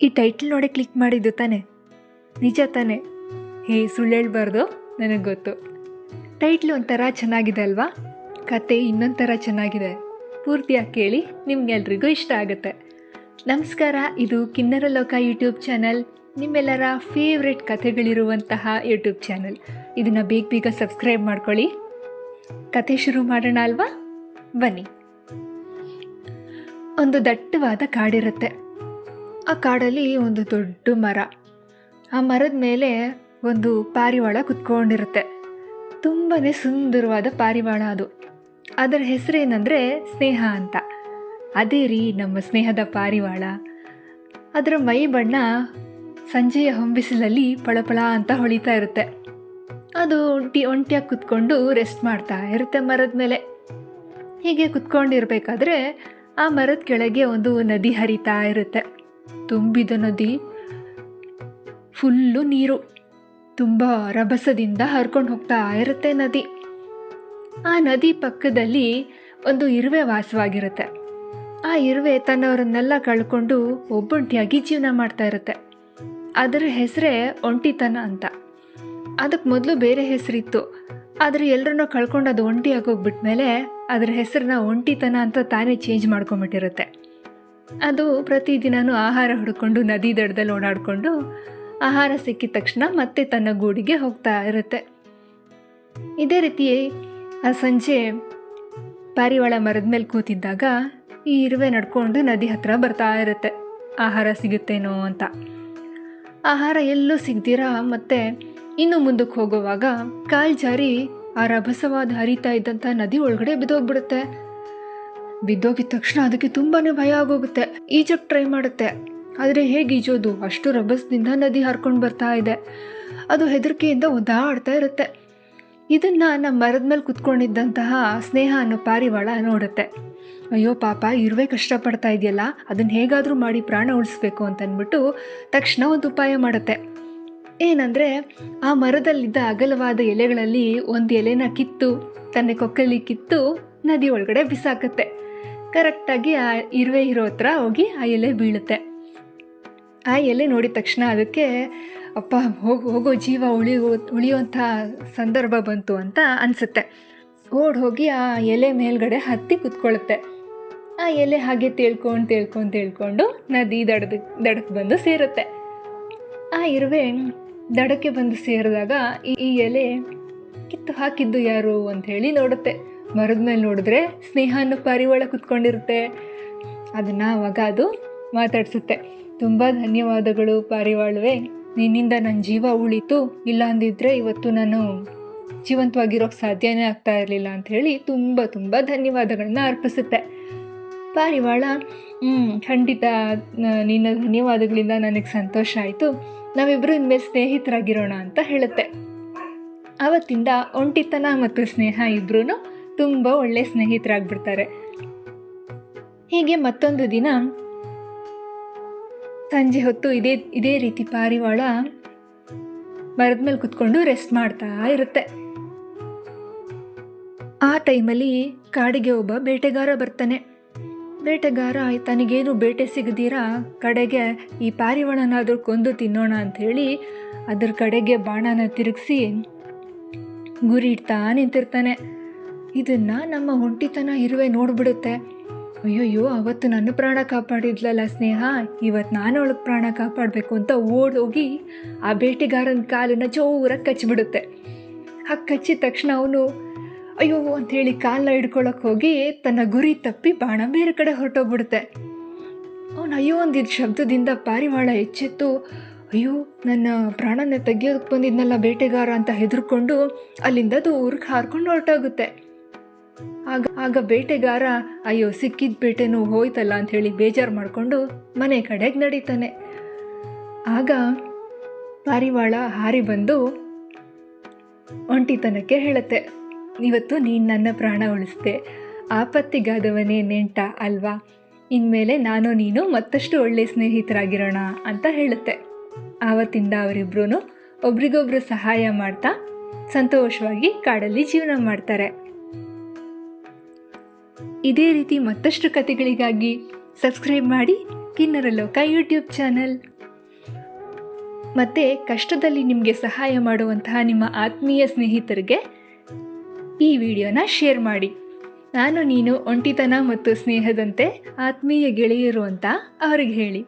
ಈ ಟೈಟ್ಲ್ ನೋಡಿ ಕ್ಲಿಕ್ ಮಾಡಿದ್ದು ತಾನೆ? ನಿಜ ತಾನೆ? ಹೇ ಸುಳ್ಳು ಹೇಳ್ಬಾರ್ದು, ನನಗೆ ಗೊತ್ತು. ಟೈಟ್ಲು ಒಂಥರ ಚೆನ್ನಾಗಿದೆ ಅಲ್ವಾ? ಕತೆ ಇನ್ನೊಂಥರ ಥರ ಚೆನ್ನಾಗಿದೆ. ಪೂರ್ತಿಯಾಗಿ ಕೇಳಿ ನಿಮ್ಗೆಲ್ರಿಗೂ ಇಷ್ಟ ಆಗುತ್ತೆ. ನಮಸ್ಕಾರ, ಇದು ಕಿನ್ನರ ಲೋಕ ಯೂಟ್ಯೂಬ್ ಚಾನಲ್ ನಿಮ್ಮೆಲ್ಲರ ಫೇವ್ರೆಟ್ ಕಥೆಗಳಿರುವಂತಹ ಯೂಟ್ಯೂಬ್ ಚಾನಲ್ ಇದನ್ನು ಬೇಗ ಬೇಗ ಸಬ್ಸ್ಕ್ರೈಬ್ ಮಾಡ್ಕೊಳ್ಳಿ. ಕತೆ ಶುರು ಮಾಡೋಣ ಅಲ್ವಾ? ಬನ್ನಿ. ಒಂದು ದಟ್ಟವಾದ ಕಾಡಿರುತ್ತೆ. ಆ ಕಾಡಲ್ಲಿ ಒಂದು ದೊಡ್ಡ ಮರ. ಆ ಮರದ ಮೇಲೆ ಒಂದು ಪಾರಿವಾಳ ಕುತ್ಕೊಂಡಿರುತ್ತೆ. ತುಂಬಾ ಸುಂದರವಾದ ಪಾರಿವಾಳ ಅದು. ಅದರ ಹೆಸರೇನೆಂದರೆ ಸ್ನೇಹ ಅಂತ. ಅದೇ ರೀ ನಮ್ಮ ಸ್ನೇಹದ ಪಾರಿವಾಳ. ಅದರ ಮೈ ಬಣ್ಣ ಸಂಜೆಯ ಹೊಂಬಿಸಿಲಲ್ಲಿ ಪಳಪಳ ಅಂತ ಹೊಳಿತಾ ಇರುತ್ತೆ. ಅದು ಒಂಟಿ ಒಂಟಿಯಾಗಿ ಕುತ್ಕೊಂಡು ರೆಸ್ಟ್ ಮಾಡ್ತಾ ಇರುತ್ತೆ ಮರದ ಮೇಲೆ. ಹೀಗೆ ಕುತ್ಕೊಂಡಿರ್ಬೇಕಾದ್ರೆ ಆ ಮರದ ಕೆಳಗೆ ಒಂದು ನದಿ ಹರಿತಾ ಇರುತ್ತೆ. ತುಂಬಿದ ನದಿ ಫುಲ್ಲು ನೀರು. ತುಂಬ ರಭಸದಿಂದ ಹರ್ಕೊಂಡು ಹೋಗ್ತಾ ಇರುತ್ತೆ ನದಿ. ಆ ನದಿ ಪಕ್ಕದಲ್ಲಿ ಒಂದು ಇರುವೆ ವಾಸವಾಗಿರುತ್ತೆ. ಆ ಇರುವೆ ತನ್ನವರನ್ನೆಲ್ಲ ಕಳ್ಕೊಂಡು ಒಬ್ಬೊಂಟಿಯಾಗಿ ಜೀವನ ಮಾಡ್ತಾ ಇರುತ್ತೆ. ಅದರ ಹೆಸರೇ ಒಂಟಿತನ ಅಂತ. ಅದಕ್ಕೆ ಮೊದಲು ಬೇರೆ ಹೆಸರಿತ್ತು. ಆದರೆ ಎಲ್ಲರನ್ನೂ ಕಳ್ಕೊಂಡು ಅದು ಒಂಟಿಯಾಗಿ ಹೋಗ್ಬಿಟ್ಮೇಲೆ ಅದರ ಹೆಸರನ್ನ ಒಂಟಿತನ ಅಂತ ತಾನೇ ಚೇಂಜ್ ಮಾಡ್ಕೊಂಬಿಟ್ಟಿರುತ್ತೆ. ಅದು ಪ್ರತಿದಿನನೂ ಆಹಾರ ಹುಡ್ಕೊಂಡು ನದಿ ದಡದಲ್ಲಿ ಓಡಾಡಿಕೊಂಡು ಆಹಾರ ಸಿಕ್ಕಿದ ತಕ್ಷಣ ಮತ್ತೆ ತನ್ನ ಗೂಡಿಗೆ ಹೋಗ್ತಾ ಇರುತ್ತೆ. ಇದೇ ರೀತಿ ಆ ಸಂಜೆ ಪಾರಿವಾಳ ಮರದ ಮೇಲೆ ಕೂತಿದ್ದಾಗ ಈ ಇರುವೆ ನಡ್ಕೊಂಡು ನದಿ ಹತ್ರ ಬರ್ತಾ ಇರುತ್ತೆ. ಆಹಾರ ಸಿಗುತ್ತೇನೋ ಅಂತ. ಆಹಾರ ಎಲ್ಲೂ ಸಿಗ್ದಿರಾ ಮತ್ತೆ ಇನ್ನು ಮುಂದಕ್ಕೆ ಹೋಗುವಾಗ ಕಾಲ್ ಜಾರಿ ಆ ರಭಸವಾದ ಹರಿತಾ ಇದ್ದಂಥ ನದಿ ಒಳಗಡೆ ಬಿದ್ದೋಗ್ಬಿಡುತ್ತೆ. ಬಿದ್ದೋಗಿದ ತಕ್ಷಣ ಅದಕ್ಕೆ ತುಂಬಾ ಭಯ ಆಗೋಗುತ್ತೆ. ಈಜಕ್ಕೆ ಟ್ರೈ ಮಾಡುತ್ತೆ. ಆದರೆ ಹೇಗೆ ಈಜೋದು? ಅಷ್ಟು ರಭಸದಿಂದ ನದಿ ಹರ್ಕೊಂಡು ಬರ್ತಾ ಇದೆ. ಅದು ಹೆದರಿಕೆಯಿಂದ ಒದ್ದಾಡ್ತಾ ಇರುತ್ತೆ. ಇದನ್ನ ನಮ್ಮ ಮರದ ಮೇಲೆ ಕುತ್ಕೊಂಡಿದ್ದಂತಹ ಸ್ನೇಹ ಅನ್ನೋ ಪಾರಿವಾಳ ನೋಡುತ್ತೆ. ಅಯ್ಯೋ ಪಾಪ, ಇರುವೆ ಕಷ್ಟಪಡ್ತಾ ಇದೆಯಲ್ಲ? ಅದನ್ನು ಹೇಗಾದರೂ ಮಾಡಿ ಪ್ರಾಣ ಉಳಿಸ್ಬೇಕು ಅಂತ ಅಂದ್ಬಿಟ್ಟು ತಕ್ಷಣ ಒಂದು ಉಪಾಯ ಮಾಡುತ್ತೆ. ಏನಂದರೆ, ಆ ಮರದಲ್ಲಿದ್ದ ಅಗಲವಾದ ಎಲೆಗಳಲ್ಲಿ ಒಂದು ಎಲೆನ ಕಿತ್ತು, ತನ್ನ ಕೊಕ್ಕಲಿ ಕಿತ್ತು ನದಿ ಒಳಗಡೆ ಬಿಸಾಕತ್ತೆ. ಕರೆಕ್ಟಾಗಿ ಆ ಇರುವೆ ಇರೋ ಹತ್ರ ಹೋಗಿ ಆ ಎಲೆ ಬೀಳುತ್ತೆ. ಆ ಎಲೆ ನೋಡಿದ ತಕ್ಷಣ ಅದಕ್ಕೆ, ಅಪ್ಪ, ಹೋಗಿ, ಹೋಗೋ, ಜೀವ ಉಳಿಯೋ, ಉಳಿಯುವಂಥ ಸಂದರ್ಭ ಬಂತು ಅಂತ ಅನಿಸುತ್ತೆ. ಓಡ್ ಹೋಗಿ ಆ ಎಲೆ ಮೇಲ್ಗಡೆ ಹತ್ತಿ ಕುತ್ಕೊಳ್ಳುತ್ತೆ. ಆ ಎಲೆ ಹಾಗೆ ತಿಳ್ಕೊಂಡು, ತೇಳ್ಕೊಂಡು, ತಿಳ್ಕೊಂಡು ನದಿ ದಡದ, ದಡಕ್ಕೆ ಬಂದು ಸೇರುತ್ತೆ. ಆ ಇರುವೆ ದಡಕ್ಕೆ ಬಂದು ಸೇರಿದಾಗ ಈ ಈ ಎಲೆ ಕಿತ್ತು ಹಾಕಿದ್ದು ಯಾರು ಅಂತ ಹೇಳಿ ನೋಡುತ್ತೆ. ಮರದ ಮೇಲೆ ನೋಡಿದ್ರೆ ಸ್ನೇಹ ಅನ್ನೋ ಪರಿವಾಳ ಕುತ್ಕೊಂಡಿರುತ್ತೆ. ಅದನ್ನ ಅವಾಗ ಅದು ಮಾತಾಡಿಸುತ್ತೆ. ತುಂಬ ಧನ್ಯವಾದಗಳು ಪಾರಿವಾಳವೇ ನಿನ್ನಿಂದ ನನ್ನ ಜೀವ ಉಳಿತು. ಇಲ್ಲ ಅಂದಿದ್ರೆ ಇವತ್ತು ನಾನು ಜೀವಂತವಾಗಿರೋಕ್ಕೆ ಸಾಧ್ಯನೇ ಆಗ್ತಾ ಇರಲಿಲ್ಲ ಅಂತ ಹೇಳಿ ತುಂಬ ತುಂಬ ಧನ್ಯವಾದಗಳನ್ನ ಅರ್ಪಿಸುತ್ತೆ. ಪಾರಿವಾಳ ಖಂಡಿತ ನಿನ್ನ ಧನ್ಯವಾದಗಳಿಂದ ನನಗೆ ಸಂತೋಷ ಆಯಿತು. ನಾವಿಬ್ಬರು ಇನ್ಮೇಲೆ ಸ್ನೇಹಿತರಾಗಿರೋಣ ಅಂತ ಹೇಳುತ್ತೆ. ಆವತ್ತಿಂದ ಒಂಟಿತನ ಮತ್ತು ಸ್ನೇಹ ಇಬ್ಬರೂ ತುಂಬ ಒಳ್ಳೆ ಸ್ನೇಹಿತರಾಗ್ಬಿಡ್ತಾರೆ. ಹೀಗೆ ಮತ್ತೊಂದು ದಿನ ಸಂಜೆ ಹೊತ್ತು ಇದೇ ಇದೇ ರೀತಿ ಪಾರಿವಾಳ ಮರದ ಮೇಲೆ ಕುತ್ಕೊಂಡು ರೆಸ್ಟ್ ಮಾಡ್ತಾ ಇರುತ್ತೆ. ಆ ಟೈಮಲ್ಲಿ ಕಾಡಿಗೆ ಒಬ್ಬ ಬೇಟೆಗಾರ ಬರ್ತಾನೆ. ಬೇಟೆಗಾರ, ತನಗೇನು ಬೇಟೆ ಸಿಗದಿರಾ? ಕಡೆಗೆ ಈ ಪಾರಿವಾಳನಾದರೂ ಕೊಂದು ತಿನ್ನೋಣ ಅಂಥೇಳಿ ಅದ್ರ ಕಡೆಗೆ ಬಾಣನ ತಿರುಗಿಸಿ ಗುರಿ ಇಡ್ತಾ ನಿಂತಿರ್ತಾನೆ. ಇದನ್ನ ನಮ್ಮ ಒಂಟಿತನ ಇರುವೆ ನೋಡ್ಬಿಡುತ್ತೆ. ಅಯ್ಯಯ್ಯೋ, ಅವತ್ತು ನನ್ನ ಪ್ರಾಣ ಕಾಪಾಡಿದ್ಲಲ್ಲ ಸ್ನೇಹ? ಇವತ್ತು ನಾನು ಅವಳಿಗೆ ಪ್ರಾಣ ಕಾಪಾಡಬೇಕು ಅಂತ ಓಡೋಗಿ ಆ ಬೇಟೆಗಾರನ ಕಾಲನ್ನ ಜೋರಾಗಿ ಕಚ್ಚಿಬಿಡುತ್ತೆ ಹಾಗೆ ಕಚ್ಚಿದ ತಕ್ಷಣ ಅವನು, ಅಯ್ಯೋ ಅಂಥೇಳಿ ಕಾಲನ್ನ ಹಿಡ್ಕೊಳಕ್ಕೆ ಹೋಗಿ ತನ್ನ ಗುರಿ ತಪ್ಪಿ ಬಾಣ ಬೇರೆ ಕಡೆ ಹೊರಟೋಗ್ಬಿಡುತ್ತೆ. ಅವನು ಅಯ್ಯೋ ಅಂದಿದ್ದ ಶಬ್ದದಿಂದ ಪಾರಿವಾಳ ಎಚ್ಚೆತ್ತು. ಅಯ್ಯೋ, ನನ್ನ ಪ್ರಾಣನ ತೆಗಿಯೋದಕ್ಕೆ ಬಂದಿದ್ನಲ್ಲ ಬೇಟೆಗಾರ ಅಂತ ಹೆದರ್ಕೊಂಡು ಅಲ್ಲಿಂದ ದೂರಕ್ಕೆ ಹಾರ್ಕೊಂಡು ಹೊರಟೋಗುತ್ತೆ. ಆಗ ಆಗ ಬೇಟೆಗಾರ, ಅಯ್ಯೋ, ಸಿಕ್ಕಿದ ಬೇಟೆನೂ ಹೋಯ್ತಲ್ಲ ಅಂತ ಹೇಳಿ ಬೇಜಾರು ಮಾಡಿಕೊಂಡು ಮನೆ ಕಡೆಗೆ ನಡೀತಾನೆ. ಆಗ ಪಾರಿವಾಳ ಹಾರಿ ಬಂದು, ಒಂಟಿತನಕ್ಕೆ ಹೇಳುತ್ತೆ, ಇವತ್ತು ನೀನು ನನ್ನ ಪ್ರಾಣ ಉಳಿಸ್ದೆ. ಆಪತ್ತಿಗಾದವನೇ ನೆಂಟ ಅಲ್ವಾ? ಇನ್ಮೇಲೆ ನಾನು ನೀನು ಮತ್ತಷ್ಟು ಒಳ್ಳೆ ಸ್ನೇಹಿತರಾಗಿರೋಣ ಅಂತ ಹೇಳುತ್ತೆ. ಆವತ್ತಿಂದ ಅವರಿಬ್ರು ಒಬ್ರಿಗೊಬ್ರು ಸಹಾಯ ಮಾಡ್ತಾ, ಸಂತೋಷವಾಗಿ ಕಾಡಲ್ಲಿ ಜೀವನ ಮಾಡ್ತಾರೆ. ಇದೇ ರೀತಿ ಮತ್ತಷ್ಟು ಕಥೆಗಳಿಗಾಗಿ ಸಬ್ಸ್ಕ್ರೈಬ್ ಮಾಡಿ ಕಿನ್ನರ ಲೋಕ ಯೂಟ್ಯೂಬ್ ಚಾನಲ್. ಮತ್ತು ಕಷ್ಟದಲ್ಲಿ ನಿಮಗೆ ಸಹಾಯ ಮಾಡುವಂತಹ ನಿಮ್ಮ ಆತ್ಮೀಯ ಸ್ನೇಹಿತರಿಗೆ ಈ ವಿಡಿಯೋನ ಶೇರ್ ಮಾಡಿ. ನಾನು ನೀನು ಒಂಟಿತನ ಮತ್ತು ಸ್ನೇಹದಂತೆ ಆತ್ಮೀಯ ಗೆಳೆಯರು ಅಂತ ಅವ್ರಿಗೆ ಹೇಳಿ.